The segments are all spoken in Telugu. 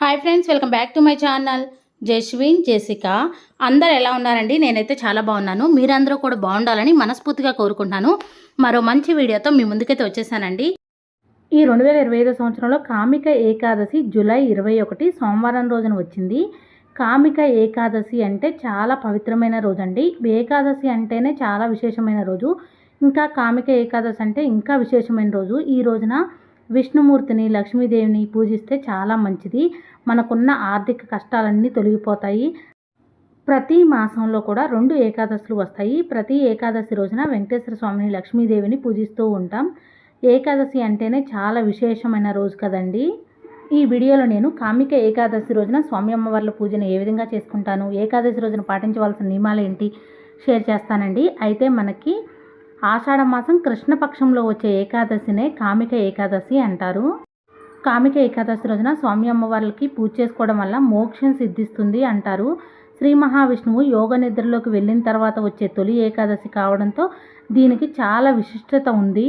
Hi friends welcome back to my channel Jaswin Jessica అందరు ఎలా ఉన్నారండి? నేనైతే చాలా బాగున్నాను. మీరందరూ కూడా బాగుండాలని మనస్ఫూర్తిగా కోరుకుంటున్నాను. మరో మంచి వీడియోతో మీ ముందుకైతే వచ్చేసానండి. ఈ రెండు వేల ఇరవై ఐదో సంవత్సరంలో కామిక ఏకాదశి జూలై ఇరవై ఒకటి సోమవారం రోజున వచ్చింది. కామిక ఏకాదశి అంటే చాలా పవిత్రమైన రోజు అండి ఏకాదశి అంటేనే చాలా విశేషమైన రోజు. ఇంకా కామిక ఏకాదశి అంటే ఇంకా విశేషమైన రోజు. ఈ రోజున విష్ణుమూర్తిని లక్ష్మీదేవిని పూజిస్తే చాలా మంచిది. మనకున్న ఆర్థిక కష్టాలన్నీ తొలగిపోతాయి. ప్రతి మాసంలో కూడా రెండు ఏకాదశులు వస్తాయి. ప్రతి ఏకాదశి రోజున వెంకటేశ్వర స్వామిని లక్ష్మీదేవిని పూజిస్తూ ఉంటాం. ఏకాదశి అంటేనే చాలా విశేషమైన రోజు కదండి. ఈ వీడియోలో నేను కామిక ఏకాదశి రోజున స్వామి అమ్మవార్ల పూజను ఏ విధంగా చేసుకుంటాను ఏకాదశి రోజున పాటించవలసిన నియమాలు ఏంటి షేర్ చేస్తానండి. అయితే మనకి ఆషాఢ మాసం కృష్ణపక్షంలో వచ్చే ఏకాదశినే కామిక ఏకాదశి అంటారు. కామిక ఏకాదశి రోజున స్వామి అమ్మవార్లకి పూజ చేసుకోవడం వల్ల మోక్షం సిద్ధిస్తుంది అంటారు. శ్రీ మహావిష్ణువు యోగ నిద్రలోకి వెళ్ళిన తర్వాత వచ్చే తొలి ఏకాదశి కావడంతో దీనికి చాలా విశిష్టత ఉంది.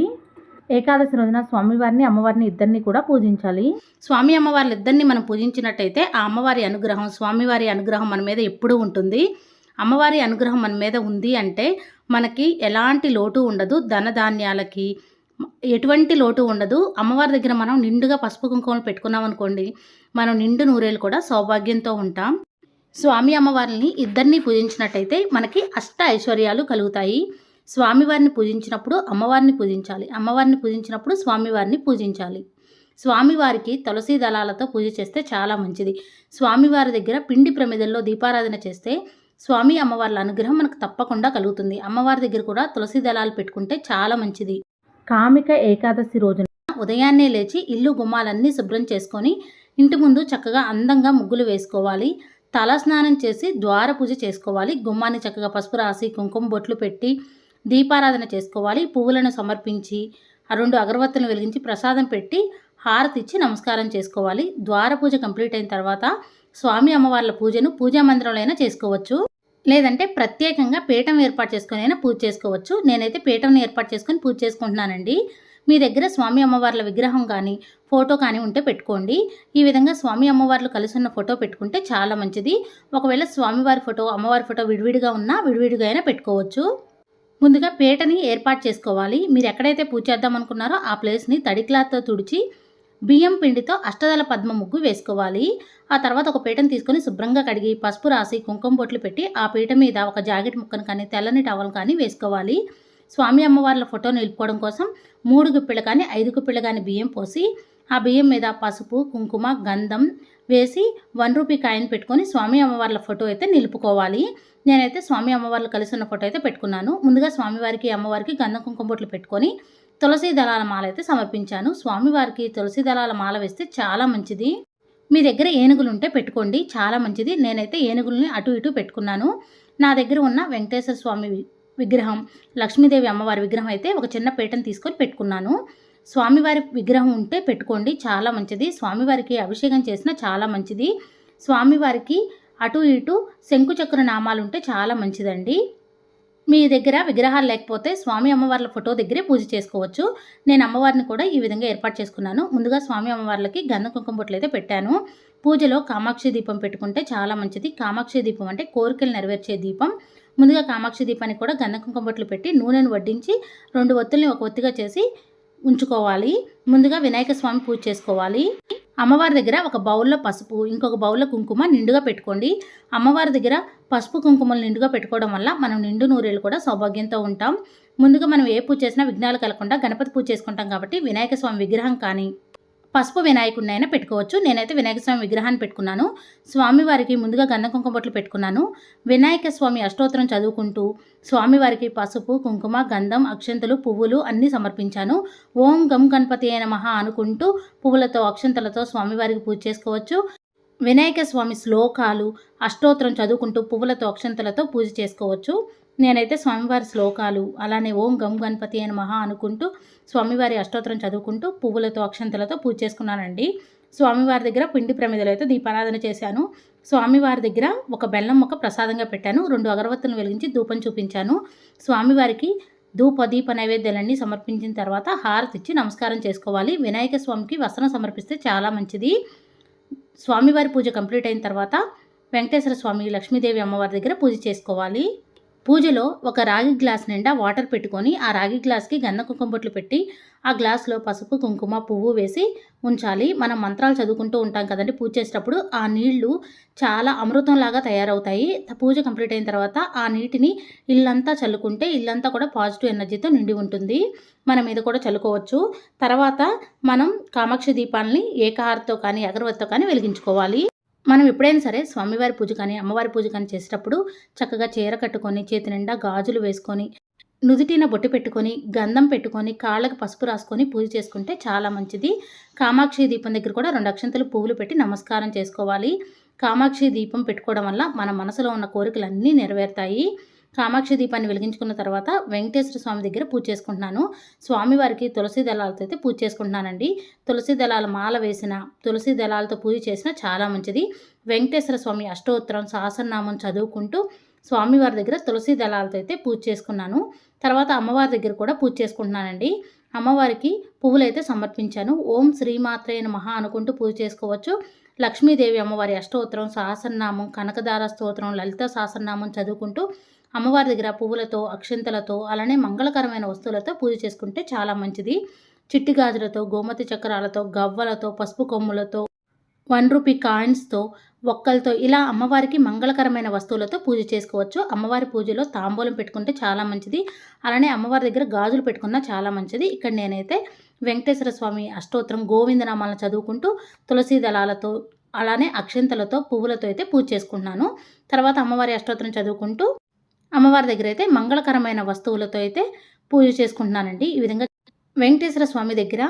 ఏకాదశి రోజున స్వామివారిని అమ్మవారిని ఇద్దరిని కూడా పూజించాలి. స్వామి అమ్మవార్లు ఇద్దరిని మనం పూజించినట్టయితే ఆ అమ్మవారి అనుగ్రహం స్వామివారి అనుగ్రహం మన మీద ఎప్పుడూ ఉంటుంది. అమ్మవారి అనుగ్రహం మన మీద ఉంది అంటే మనకి ఎలాంటి లోటు ఉండదు ధనధాన్యాలకి ఎటువంటి లోటు ఉండదు. అమ్మవారి దగ్గర మనం నిండుగా పసుపు కుంకుమలు పెట్టుకున్నాం అనుకోండి మనం నిండు నూరేలు కూడా సౌభాగ్యంతో ఉంటాం. స్వామి అమ్మవారిని ఇద్దరిని పూజించినట్టయితే మనకి అష్ట ఐశ్వర్యాలు కలుగుతాయి. స్వామివారిని పూజించినప్పుడు అమ్మవారిని పూజించాలి అమ్మవారిని పూజించినప్పుడు స్వామివారిని పూజించాలి. స్వామివారికి తులసి దళాలతో పూజ చేస్తే చాలా మంచిది. స్వామివారి దగ్గర పిండి ప్రమిదల్లో దీపారాధన చేస్తే స్వామి అమ్మవార్ల అనుగ్రహం మనకు తప్పకుండా కలుగుతుంది. అమ్మవారి దగ్గర కూడా తులసి దళాలు పెట్టుకుంటే చాలా మంచిది. కామిక ఏకాదశి రోజున ఉదయాన్నే లేచి ఇల్లు గుమ్మాలన్నీ శుభ్రం చేసుకొని ఇంటి ముందు చక్కగా అందంగా ముగ్గులు వేసుకోవాలి. తల స్నానం చేసి ద్వార పూజ చేసుకోవాలి. గుమ్మాన్ని చక్కగా పసుపు రాసి కుంకుమ బొట్లు పెట్టి దీపారాధన చేసుకోవాలి. పువ్వులను సమర్పించి ఆ రెండు అగరవత్తులను వెలిగించి ప్రసాదం పెట్టి హారతి ఇచ్చి నమస్కారం చేసుకోవాలి. ద్వార పూజ కంప్లీట్ అయిన తర్వాత స్వామి అమ్మవార్ల పూజను పూజా మందిరంలో అయినా చేసుకోవచ్చు. లేదంటే ప్రత్యేకంగా పీఠం ఏర్పాటు చేసుకొని అయినా పూజ చేసుకోవచ్చు. నేనైతే పీఠంని ఏర్పాటు చేసుకొని పూజ చేసుకుంటున్నానండి. మీ దగ్గర స్వామి అమ్మవార్ల విగ్రహం కానీ ఫోటో కానీ ఉంటే పెట్టుకోండి. ఈ విధంగా స్వామి అమ్మవార్లు కలిసి ఉన్న ఫోటో పెట్టుకుంటే చాలా మంచిది. ఒకవేళ స్వామివారి ఫోటో అమ్మవారి ఫోటో విడివిడిగా ఉన్నా విడివిడిగా అయినా పెట్టుకోవచ్చు. ముందుగా పీటని ఏర్పాటు చేసుకోవాలి. మీరు ఎక్కడైతే పూజ చేద్దాం అనుకున్నారో ఆ ప్లేస్ని తడి క్లాత్తో తుడిచి బియ్యం పిండితో అష్టదళ పద్మ ముగ్గు వేసుకోవాలి. ఆ తర్వాత ఒక పీటను తీసుకొని శుభ్రంగా కడిగి పసుపు రాసి కుంకుమ బొట్లు పెట్టి ఆ పీట మీద ఒక జాకెట్ ముక్కను కానీ తెల్లని టవల్ కానీ వేసుకోవాలి. స్వామి అమ్మవార్ల ఫోటో నిలుపుకోవడం కోసం మూడు గుప్పిళ్ళ కానీ ఐదు గుప్పిళ్ళ కానీ బియ్యం పోసి ఆ బియ్యం మీద పసుపు కుంకుమ గంధం వేసి వన్ రూపీ కాయిన్ పెట్టుకొని స్వామి అమ్మవార్ల ఫోటో అయితే నిలుపుకోవాలి. నేనైతే స్వామి అమ్మవార్లు కలిసి ఉన్న ఫోటో అయితే పెట్టుకున్నాను. ముందుగా స్వామివారికి అమ్మవారికి గంధం కుంకుమ బొట్లు పెట్టుకొని తులసి దళాల మాల అయితే సమర్పించాను. స్వామివారికి తులసి దళాల మాల వేస్తే చాలా మంచిది. మీ దగ్గర ఏనుగులు ఉంటే పెట్టుకోండి చాలా మంచిది. నేనైతే ఏనుగుల్ని అటు ఇటు పెట్టుకున్నాను. నా దగ్గర ఉన్న వెంకటేశ్వర స్వామి విగ్రహం లక్ష్మీదేవి అమ్మవారి విగ్రహం అయితే ఒక చిన్న పీటను తీసుకొని పెట్టుకున్నాను. స్వామివారి విగ్రహం ఉంటే పెట్టుకోండి చాలా మంచిది. స్వామివారికి అభిషేకం చేసిన చాలా మంచిది. స్వామివారికి అటు ఇటు శంకుచక్ర నామాలు ఉంటే చాలా మంచిదండి. మీ దగ్గర విగ్రహాలు లేకపోతే స్వామి అమ్మవార్ల ఫోటో దగ్గరే పూజ చేసుకోవచ్చు. నేను అమ్మవారిని కూడా ఈ విధంగా ఏర్పాటు చేసుకున్నాను. ముందుగా స్వామి అమ్మవార్లకి గంధ కుంకుమ బొట్లు అయితే పెట్టాను. పూజలో కామాక్షి దీపం పెట్టుకుంటే చాలా మంచిది. కామాక్షి దీపం అంటే కోరికలు నెరవేర్చే దీపం. ముందుగా కామాక్షి దీపానికి కూడా గంధ కుంకుమ బొట్లు పెట్టి నూనెను వడ్డించి రెండు ఒత్తుల్ని ఒక ఒత్తిగా చేసి ఉంచుకోవాలి. ముందుగా వినాయక స్వామి పూజ చేసుకోవాలి. అమ్మవారి దగ్గర ఒక బౌల్లో పసుపు ఇంకొక బౌల్లో కుంకుమ నిండుగా పెట్టుకోండి. అమ్మవారి దగ్గర పసుపు కుంకుమలు నిండుగా పెట్టుకోవడం వల్ల మనం నిండు నూరేళ్ళు కూడా సౌభాగ్యంతో ఉంటాం. ముందుగా మనం ఏ పూజ చేసినా విఘ్నాలు కలగకుండా గణపతి పూజ చేసుకుంటాం కాబట్టి వినాయక స్వామి విగ్రహం కానీ పసుపు వినాయకుడిని అయినా పెట్టుకోవచ్చు. నేనైతే వినాయక స్వామి విగ్రహాన్ని పెట్టుకున్నాను. స్వామివారికి ముందుగా గంధ కుంకుమ బొట్లు పెట్టుకున్నాను. వినాయక స్వామి అష్టోత్తరం చదువుకుంటూ స్వామివారికి పసుపు కుంకుమ గంధం అక్షంతలు పువ్వులు అన్నీ సమర్పించాను. ఓం గం గణపతి అయిన మహా అనుకుంటూ పువ్వులతో అక్షంతలతో స్వామివారికి పూజ చేసుకోవచ్చు. వినాయక స్వామి శ్లోకాలు అష్టోత్తరం చదువుకుంటూ పువ్వులతో అక్షంతలతో పూజ చేసుకోవచ్చు. నేనైతే స్వామివారి శ్లోకాలు అలానే ఓం గం గణపతి అని మహా అనుకుంటూ స్వామివారి అష్టోత్తరం చదువుకుంటూ పువ్వులతో అక్షంతలతో పూజ చేసుకున్నానండి. స్వామివారి దగ్గర పిండి ప్రమిదలు అయితే దీపారాధన చేశాను. స్వామివారి దగ్గర ఒక బెల్లం మొక్క ప్రసాదంగా పెట్టాను. రెండు అగరవత్తులను వెలిగించి ధూపం చూపించాను. స్వామివారికి ధూప దీప నైవేద్యాలన్నీ సమర్పించిన తర్వాత హారతి ఇచ్చి నమస్కారం చేసుకోవాలి. వినాయక స్వామికి వస్త్రం సమర్పిస్తే చాలా మంచిది. స్వామివారి పూజ కంప్లీట్ అయిన తర్వాత వెంకటేశ్వర స్వామి లక్ష్మీదేవి అమ్మవారి దగ్గర పూజ చేసుకోవాలి. పూజలో ఒక రాగి గ్లాస్ నిండా వాటర్ పెట్టుకొని ఆ రాగి గ్లాస్కి గంధ కుంకుమ పెట్టి ఆ గ్లాస్లో పసుపు కుంకుమ పువ్వు వేసి ఉంచాలి. మనం మంత్రాలు చదువుకుంటూ ఉంటాం కదండి పూజ చేసేటప్పుడు. ఆ నీళ్ళు చాలా అమృతంలాగా తయారవుతాయి. పూజ కంప్లీట్ అయిన తర్వాత ఆ నీటిని ఇల్లంతా చల్లుకుంటే ఇల్లంతా కూడా పాజిటివ్ ఎనర్జీతో నిండి ఉంటుంది. మన మీద కూడా చల్లుకోవచ్చు. తర్వాత మనం కామాక్షి దీపాలని ఏకహారతో కానీ అగరవత్తో కానీ వెలిగించుకోవాలి. మనం ఎప్పుడైనా సరే స్వామివారి పూజ కానీ అమ్మవారి పూజ కానీ చేసేటప్పుడు చక్కగా చీర కట్టుకొని చేతి నిండా గాజులు వేసుకొని నుదుటిన బొట్టు పెట్టుకొని గంధం పెట్టుకొని కాళ్ళకు పసుపు రాసుకొని పూజ చేసుకుంటే చాలా మంచిది. కామాక్షి దీపం దగ్గర కూడా రెండు అక్షంతలు పువ్వులు పెట్టి నమస్కారం చేసుకోవాలి. కామాక్షి దీపం పెట్టుకోవడం వల్ల మన మనసులో ఉన్న కోరికలన్నీ నెరవేరుతాయి. కామాక్షి దీపాన్ని వెలిగించుకున్న తర్వాత వెంకటేశ్వర స్వామి దగ్గర పూజ చేసుకుంటున్నాను. స్వామివారికి తులసి దళాలతో అయితే పూజ చేసుకుంటున్నానండి. తులసి దళాల మాల వేసిన తులసి దళాలతో పూజ చేసిన చాలా మంచిది. వెంకటేశ్వర స్వామి అష్టోత్తరం సహస్రనామం చదువుకుంటూ స్వామివారి దగ్గర తులసి దళాలతో అయితే పూజ చేసుకున్నాను. తర్వాత అమ్మవారి దగ్గర కూడా పూజ చేసుకుంటున్నానండి. అమ్మవారికి పువ్వులైతే సమర్పించాను. ఓం శ్రీమాత్రే మహా అనుకుంటూ పూజ చేసుకోవచ్చు. లక్ష్మీదేవి అమ్మవారి అష్టోత్తరం సహస్రనామం కనకదార స్తోత్రం లలిత సహస్రనామం చదువుకుంటూ అమ్మవారి దగ్గర పువ్వులతో అక్షంతలతో అలానే మంగళకరమైన వస్తువులతో పూజ చేసుకుంటే చాలా మంచిది. చిట్టి గాజులతో గోమతి చక్రాలతో గవ్వలతో పసుపు కొమ్ములతో వన్ రూపీ కాయిన్స్తో ఒక్కలతో ఇలా అమ్మవారికి మంగళకరమైన వస్తువులతో పూజ చేసుకోవచ్చు. అమ్మవారి పూజలో తాంబూలం పెట్టుకుంటే చాలా మంచిది. అలానే అమ్మవారి దగ్గర గాజులు పెట్టుకున్నా చాలా మంచిది. ఇక్కడ నేనైతే వెంకటేశ్వర స్వామి అష్టోత్తరం గోవిందనామాలను చదువుకుంటూ తులసి దళాలతో అలానే అక్షంతలతో పువ్వులతో అయితే పూజ చేసుకుంటున్నాను. తర్వాత అమ్మవారి అష్టోత్తరం చదువుకుంటూ అమ్మవారి దగ్గర అయితే మంగళకరమైన వస్తువులతో అయితే పూజ చేసుకుంటున్నానండి. ఈ విధంగా వెంకటేశ్వర స్వామి దగ్గర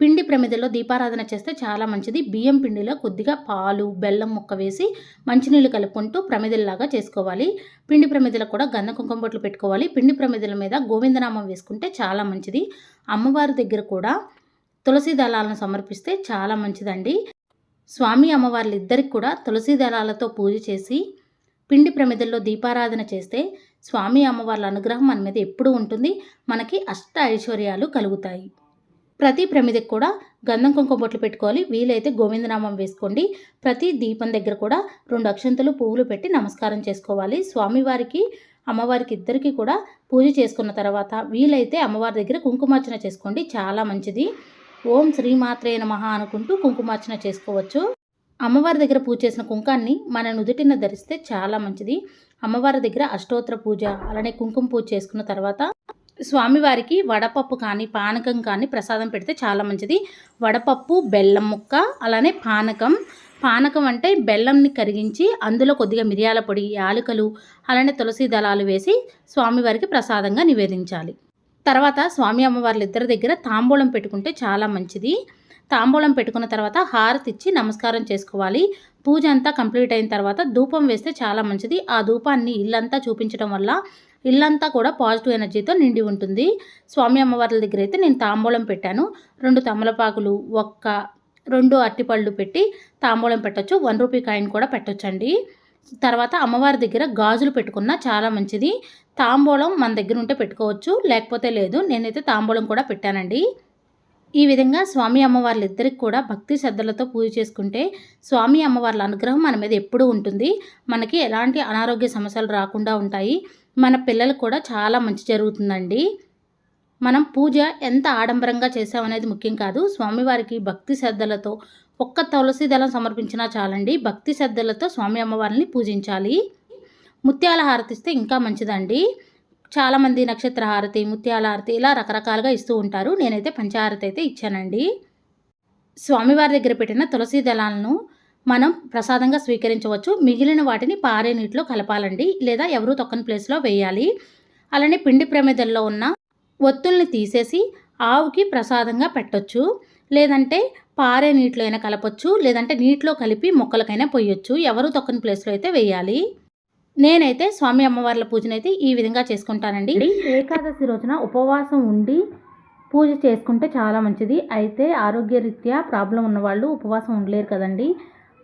పిండి ప్రమిదలో దీపారాధన చేస్తే చాలా మంచిది. బియ్యం పిండిలో కొద్దిగా పాలు బెల్లం ముక్క వేసి మంచినీళ్ళు కలుపుకుంటూ ప్రమిదల్లాగా చేసుకోవాలి. పిండి ప్రమిదలు కూడా గంధ కుంకుమ బొట్లు పెట్టుకోవాలి. పిండి ప్రమిదల మీద గోవిందనామం వేసుకుంటే చాలా మంచిది. అమ్మవారి దగ్గర కూడా తులసి దళాలను సమర్పిస్తే చాలా మంచిదండి. స్వామి అమ్మవార్లు ఇద్దరికి కూడా తులసి దళాలతో పూజ చేసి పిండి ప్రమిదల్లో దీపారాధన చేస్తే స్వామి అమ్మవార్ల అనుగ్రహం మన మీద ఎప్పుడూ ఉంటుంది. మనకి అష్ట ఐశ్వర్యాలు కలుగుతాయి. ప్రతి ప్రమిదకి కూడా గంధం కుంకుమ బొట్లు పెట్టుకోవాలి. వీలైతే గోవిందనామం వేసుకోండి. ప్రతి దీపం దగ్గర కూడా రెండు అక్షంతలు పువ్వులు పెట్టి నమస్కారం చేసుకోవాలి. స్వామివారికి అమ్మవారికి ఇద్దరికి కూడా పూజ చేసుకున్న తర్వాత వీలైతే అమ్మవారి దగ్గర కుంకుమార్చన చేసుకోండి. చాలా మంచిది. ఓం శ్రీమాత్రే మహా అనుకుంటూ కుంకుమార్చన చేసుకోవచ్చు. అమ్మవారి దగ్గర పూజ చేసిన కుంకాన్ని మన నుదుటిన ధరిస్తే చాలా మంచిది. అమ్మవారి దగ్గర అష్టోత్తర పూజ అలానే కుంకుమ పూజ చేసుకున్న తర్వాత స్వామివారికి వడపప్పు కానీ పానకం కానీ ప్రసాదం పెడితే చాలా మంచిది. వడపప్పు బెల్లం ముక్క అలానే పానకం. పానకం అంటే బెల్లంని కరిగించి అందులో కొద్దిగా మిరియాల పొడి యాలకులు అలానే తులసి దళాలు వేసి స్వామివారికి ప్రసాదంగా నివేదించాలి. తర్వాత స్వామి అమ్మవార్ల ఇద్దరి దగ్గర తాంబూలం పెట్టుకుంటే చాలా మంచిది. తాంబూలం పెట్టుకున్న తర్వాత హారతి ఇచ్చి నమస్కారం చేసుకోవాలి. పూజ అంతా కంప్లీట్ అయిన తర్వాత ధూపం వేస్తే చాలా మంచిది. ఆ ధూపాన్ని ఇల్లంతా చూపించడం వల్ల ఇల్లంతా కూడా పాజిటివ్ ఎనర్జీతో నిండి ఉంటుంది. స్వామి అమ్మవార్ల దగ్గర అయితే నేను తాంబూలం పెట్టాను. రెండు తమలపాకులు ఒక్క రెండు అట్టిపళ్ళు పెట్టి తాంబూలం పెట్టచ్చు. వన్ రూపీ కాయిన్ కూడా పెట్టొచ్చండి. తర్వాత అమ్మవారి దగ్గర గాజులు పెట్టుకున్నా చాలా మంచిది. తాంబూలం మన దగ్గర ఉంటే పెట్టుకోవచ్చు. లేకపోతే లేదు. నేనైతే తాంబూలం కూడా పెట్టానండి. ఈ విధంగా స్వామి అమ్మవార్లు ఇద్దరికి కూడా భక్తి శ్రద్ధలతో పూజ చేసుకుంటే స్వామి అమ్మవార్ల అనుగ్రహం మన మీద ఎప్పుడూ ఉంటుంది. మనకి ఎలాంటి అనారోగ్య సమస్యలు రాకుండా ఉంటాయి. మన పిల్లలకు కూడా చాలా మంచి జరుగుతుందండి. మనం పూజ ఎంత ఆడంబరంగా చేసామనేది ముఖ్యం కాదు. స్వామివారికి భక్తి శ్రద్ధలతో ఒక్క తులసి దళం సమర్పించినా చాలండి. భక్తి శ్రద్ధలతో స్వామి అమ్మవారిని పూజించాలి. ముత్యాల హారతిస్తే ఇంకా మంచిదండి. చాలామంది నక్షత్ర హారతి ముత్యాల హారతి ఇలా రకరకాలుగా ఇస్తూ ఉంటారు. నేనైతే పంచహారతి అయితే ఇచ్చానండి. స్వామివారి దగ్గర పెట్టిన తులసి దళాలను మనం ప్రసాదంగా స్వీకరించవచ్చు. మిగిలిన వాటిని పారే నీటిలో కలపాలండి. లేదా ఎవరు తొక్కని ప్లేస్లో వేయాలి. అలానే పిండి ప్రమిదల్లో ఉన్న ఒత్తుల్ని తీసేసి ఆవుకి ప్రసాదంగా పెట్టొచ్చు. లేదంటే పారే నీటిలో అయినా కలపచ్చు. లేదంటే నీటిలో కలిపి మొక్కలకైనా పోయొచ్చు. ఎవరు తొక్కని ప్లేస్లో అయితే వేయాలి. నేనైతే స్వామి అమ్మవార్ల పూజనైతే ఈ విధంగా చేసుకుంటానండి. ఏకాదశి రోజున ఉపవాసం ఉండి పూజ చేసుకుంటే చాలా మంచిది. అయితే ఆరోగ్యరీత్యా ప్రాబ్లం ఉన్నవాళ్ళు ఉపవాసం ఉండలేరు కదండి.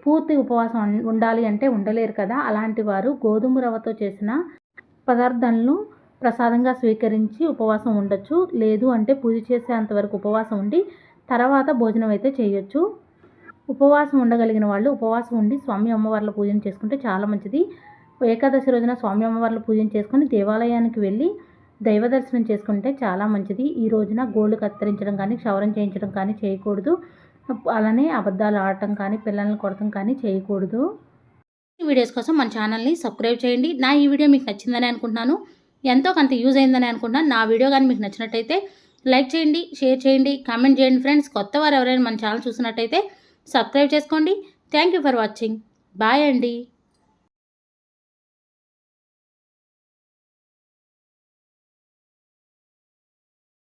పూర్తి ఉపవాసం ఉండాలి అంటే ఉండలేరు కదా. అలాంటి వారు గోధుమ రవ్వతో చేసిన పదార్థాలను ప్రసాదంగా స్వీకరించి ఉపవాసం ఉండొచ్చు. లేదు అంటే పూజ చేసేంత వరకు ఉపవాసం ఉండి తర్వాత భోజనం అయితే చేయొచ్చు. ఉపవాసం ఉండగలిగిన వాళ్ళు ఉపవాసం ఉండి స్వామి అమ్మవార్ల పూజను చేసుకుంటే చాలా మంచిది. ఏకాదశి రోజున స్వామి అమ్మవార్లు పూజ చేసుకొని దేవాలయానికి వెళ్ళి దైవ దర్శనం చేసుకుంటే చాలా మంచిది. ఈ రోజున గోళ్ళు కత్తిరించడం కానీ క్షవరం చేయించడం కానీ చేయకూడదు. అలానే అబద్ధాలు ఆడటం కానీ పిల్లల్ని కొడటం కానీ చేయకూడదు. ఈ వీడియోస్ కోసం మన ఛానల్ని సబ్స్క్రైబ్ చేయండి. నా ఈ వీడియో మీకు నచ్చిందని అనుకుంటున్నాను. ఎంతో కొంత యూజ్ అయిందని అనుకుంటున్నాను. నా వీడియో కానీ మీకు నచ్చినట్టయితే లైక్ చేయండి షేర్ చేయండి కామెంట్ చేయండి ఫ్రెండ్స్. కొత్త వారు ఎవరైనా మన ఛానల్ చూసినట్టయితే సబ్స్క్రైబ్ చేసుకోండి. Thank you for watching. Bye అండి.